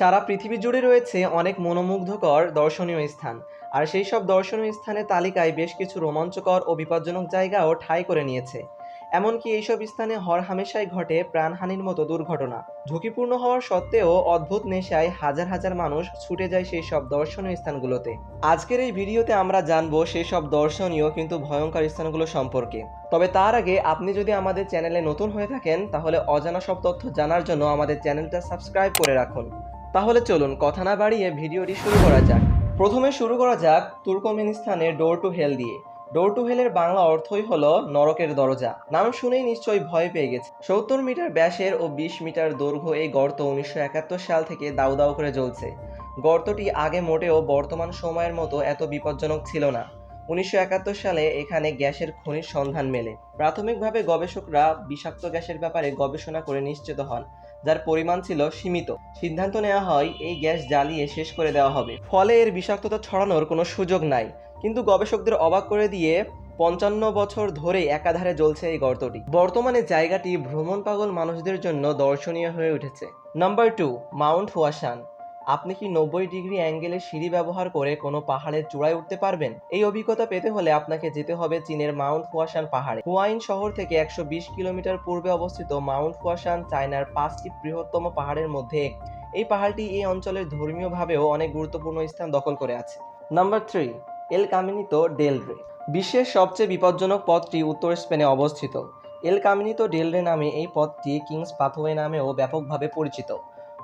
সারা পৃথিবী জুড়ে রয়েছে অনেক মনোমুগ্ধকর দর্শনীয় স্থান। আর সেই সব দর্শনীয় স্থানের তালিকায় বেশ কিছু রোমাঞ্চকর ও বিপজ্জনক জায়গাও ঠাঁই করে নিয়েছে। এমনকি এইসব স্থানে হরহামেশাই ঘটে প্রাণহানির মতো দুর্ঘটনা। ঝুঁকিপূর্ণ হওয়ার সত্ত্বেও অদ্ভুত নেশায় হাজার হাজার মানুষ ছুটে যায় সেই সব দর্শনীয় স্থানগুলোতে। আজকের এই ভিডিওতে আমরা জানব সেই সব দর্শনীয় কিন্তু ভয়ঙ্কর স্থানগুলো সম্পর্কে। তবে তার আগে আপনি যদি আমাদের চ্যানেলে নতুন হয়ে থাকেন, তাহলে অজানা সব তথ্য জানার জন্য আমাদের চ্যানেলটা সাবস্ক্রাইব করে রাখুন। তাহলে চলুন কথা না বাড়িয়ে ভিডিওটি শুরু করা যাক। প্রথমে শুরু করা যাক তুর্কমেনিস্তানের ডোর টু হেল দিয়ে। ডোর টু হেলের বাংলা অর্থই হলো নরকের দরজা। নাম শুনেই নিশ্চয়ই ভয় পেয়ে গেছে। সত্তর মিটার ব্যাসের ও বিশ মিটার দৈর্ঘ্য এই গর্ত উনিশশো একাত্তর সাল থেকে দাউ দাউ করে জ্বলছে। গর্তটি আগে মোটেও বর্তমান সময়ের মতো এত বিপজ্জনক ছিল না। উনিশশো একাত্তর সালে এখানে গ্যাসের খনির সন্ধান মেলে। প্রাথমিকভাবে গবেষকরা বিষাক্ত গ্যাসের ব্যাপারে গবেষণা করে নিশ্চিত হন। যার পরিমাণ ছিল সীমিত। সিদ্ধান্ত নেওয়া হয়, এই গ্যাস জ্বালিয়ে শেষ করে দেওয়া হবে। ফলে এর বিষাক্ততা ছড়ানোর কোনো সুযোগ নাই। কিন্তু গবেষকদের অবাক করে দিয়ে পঞ্চান্ন বছর ধরে একাধারে জ্বলছে এই গর্তটি। বর্তমানে জায়গাটি ভ্রমণ পাগল মানুষদের জন্য দর্শনীয় হয়ে উঠেছে। Number two, mount Huashan. আপনি কি নব্বই ডিগ্রি অ্যাঙ্গেলে সিঁড়ি ব্যবহার করে কোনো পাহাড়ের চূড়ায় উঠতে পারবেন? এই অভিজ্ঞতা পেতে হলে আপনাকে যেতে হবে চীনের মাউন্ট হুয়াশান পাহাড়ে। হুয়াইন শহর থেকে একশো বিশ কিলোমিটার পূর্বে অবস্থিত মাউন্ট হুয়াশান চায়নার পাঁচটি বৃহত্তম পাহাড়ের মধ্যে এই পাহাড়টি এই অঞ্চলের ধর্মীয়ভাবেও অনেক গুরুত্বপূর্ণ স্থান দখল করে আছে। Number three, El Caminito del Rey. বিশ্বের সবচেয়ে বিপজ্জনক পথটি উত্তর স্পেনে অবস্থিত। এল কামিনিতো ডেল রে নামে এই পথটি কিংস পাথওয়ে নামেও ব্যাপকভাবে পরিচিত।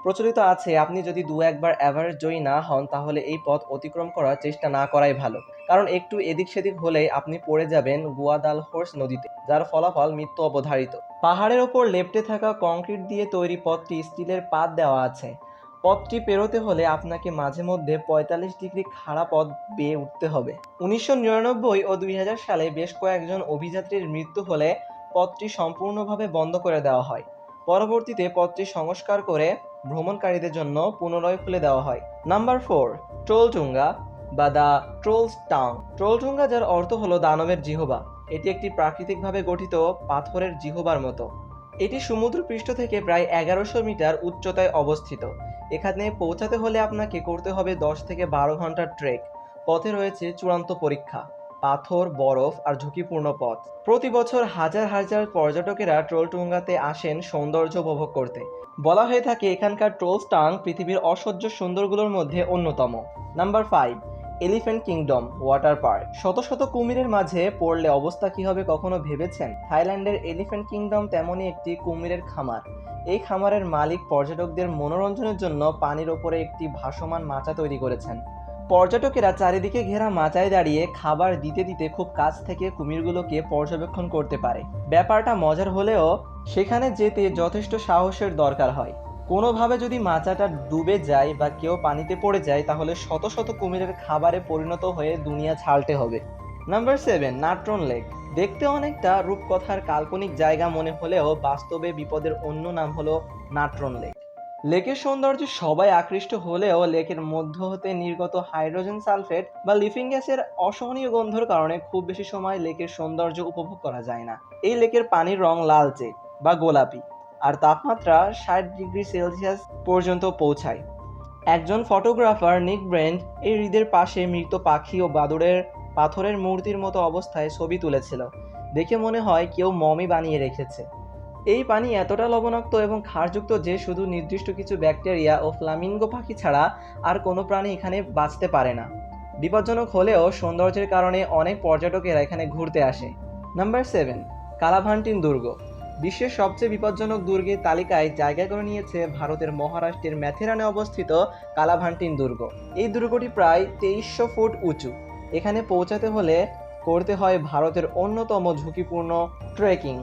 প্রচলিত আছে, আপনি যদি দু একবার অ্যাভারেজ জয়ী না হন, তাহলে এই পথ অতিক্রম করার চেষ্টা না করাই ভালো। কারণ একটু এদিক সেদিক হলেই আপনি পড়ে যাবেন গুয়াদাল হোর্স নদীতে, যার ফলাফল মৃত্যু অবধারিত। পাহাড়ের ওপর লেপ্টে থাকা কংক্রিট দিয়ে তৈরি পথটি স্টিলের পাত দেওয়া আছে। পথটি পেরোতে হলে আপনাকে মাঝে মধ্যে পঁয়তাল্লিশ ডিগ্রি খাড়া পথ বেয়ে উঠতে হবে। উনিশশো নিরানব্বই ও দুই হাজার সালে বেশ কয়েকজন অভিযাত্রীর মৃত্যু হলে পথটি সম্পূর্ণভাবে বন্ধ করে দেওয়া হয়। পরবর্তীতে পথটি সংস্কার করে ভ্রমণকারীদের জন্য পুনরায় খুলে দেওয়া হয়। নাম্বার ফোর ট্রোলটুঙ্গা বা দ্য ট্রোলস টাউন ট্রোলটুঙ্গা যার অর্থ হলো দানবের জিহবা, এটি একটি প্রাকৃতিকভাবে গঠিত পাথরের জিহবার মতো। এটি সমুদ্র পৃষ্ঠ থেকে প্রায় এগারোশো মিটার উচ্চতায় অবস্থিত। এখানে পৌঁছাতে হলে আপনাকে করতে হবে দশ থেকে বারো ঘণ্টার ট্রেক পথে রয়েছে চূড়ান্ত পরীক্ষা। পাথর, বরফ আর ঝুঁকিপূর্ণ পথ। প্রতি বছর হাজার হাজার পর্যটকেরা ট্রোলটুঙ্গাতে আসেন সৌন্দর্য উপভোগ করতে। বলা হয়ে থাকে, এখানকার ট্রোলস্টাং পৃথিবীর অসহ্য সুন্দরগুলোর মধ্যে অন্যতম। Number five, Elephant Kingdom Water Park. শত শত কুমিরের মাঝে পড়লে অবস্থা কি হবে কখনো ভেবেছেন? থাইল্যান্ডের এলিফ্যান্ট কিংডম তেমনই একটি কুমিরের খামার। এই খামারের মালিক পর্যটকদের মনোরঞ্জনের জন্য পানির ওপরে একটি ভাসমান মাচা তৈরি করেছেন। পর্যটকেরা চারিদিকে ঘেরা মাচায় দাঁড়িয়ে খাবার দিতে দিতে খুব কাছ থেকে কুমিরগুলোকে পর্যবেক্ষণ করতে পারে। ব্যাপারটা মজার হলেও সেখানে যেতে যথেষ্ট সাহসের দরকার হয়। কোনোভাবে যদি মাচাটা ডুবে যায় বা কেউ পানিতে পড়ে যায়, তাহলে শত শত কুমিরের খাবারে পরিণত হয়ে দুনিয়া ছাড়তে হবে। Number seven, Natron Lake. দেখতে অনেকটা রূপকথার কাল্পনিক জায়গা মনে হলেও বাস্তবে বিপদের অন্য নাম হলো নাট্রন লেক। লেকের সৌন্দর্যে সবাই আকৃষ্ট হলেও লেকের মধ্য হতে নির্গত হাইড্রোজেন সালফেট বা লিফিং গ্যাসের অসহনীয় গন্ধর কারণে খুব বেশি সময় লেকের সৌন্দর্য উপভোগ করা যায় না। এই লেকের পানির রং লালচে বা গোলাপি, আর তাপমাত্রা ষাট ডিগ্রি সেলসিয়াস পর্যন্ত পৌঁছায়। একজন ফটোগ্রাফার নিক ব্রেন্ড এই হ্রদের পাশে মৃত পাখি ও বাদুড়ের পাথরের মূর্তির মতো অবস্থায় ছবি তুলেছিল। দেখে মনে হয় কেউ মমি বানিয়ে রেখেছে। এই পানি এতটা লবণাক্ত এবং ক্ষারযুক্ত যে শুধু নির্দিষ্ট কিছু ব্যাকটেরিয়া ও ফ্লামিঙ্গো পাখি ছাড়া আর কোনো প্রাণী এখানে বাঁচতে পারে না। বিপজ্জনক হলেও সৌন্দর্যের কারণে অনেক পর্যটকেরা এখানে ঘুরতে আসে। নাম্বার সেভেন, কালাভান্টিন দুর্গ। বিশ্বের সবচেয়ে বিপজ্জনক দুর্গের তালিকায় জায়গা করে নিয়েছে ভারতের মহারাষ্ট্রের ম্যাথেরানে অবস্থিত কালাভান্টিন দুর্গ। এই দুর্গটি প্রায় তেইশশো ফুট উঁচু। এখানে পৌঁছাতে হলে করতে হয় ভারতের অন্যতম ঝুঁকিপূর্ণ ট্রেকিং।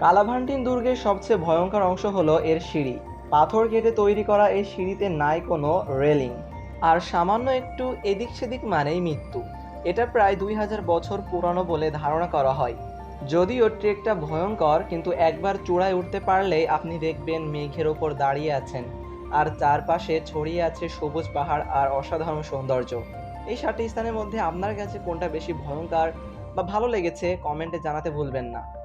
কালাভান্টিন দুর্গের সবচেয়ে ভয়ঙ্কর অংশ হলো এর সিঁড়ি। পাথর কেটে তৈরি করা এই সিঁড়িতে নাই কোনো রেলিং। আর সামান্য একটু এদিক সেদিক মানেই মৃত্যু। এটা প্রায় দুই হাজার বছর পুরানো বলে ধারণা করা হয়। যদিও ট্রেকটা ভয়ঙ্কর, কিন্তু একবার চূড়ায় উঠতে পারলেই আপনি দেখবেন মেঘের ওপর দাঁড়িয়ে আছেন। আর চারপাশে ছড়িয়ে আছে সবুজ পাহাড় আর অসাধারণ সৌন্দর্য। এই সাতটি স্থানের মধ্যে আপনার কাছে কোনটা বেশি ভয়ঙ্কর বা ভালো লেগেছে, কমেন্টে জানাতে ভুলবেন না।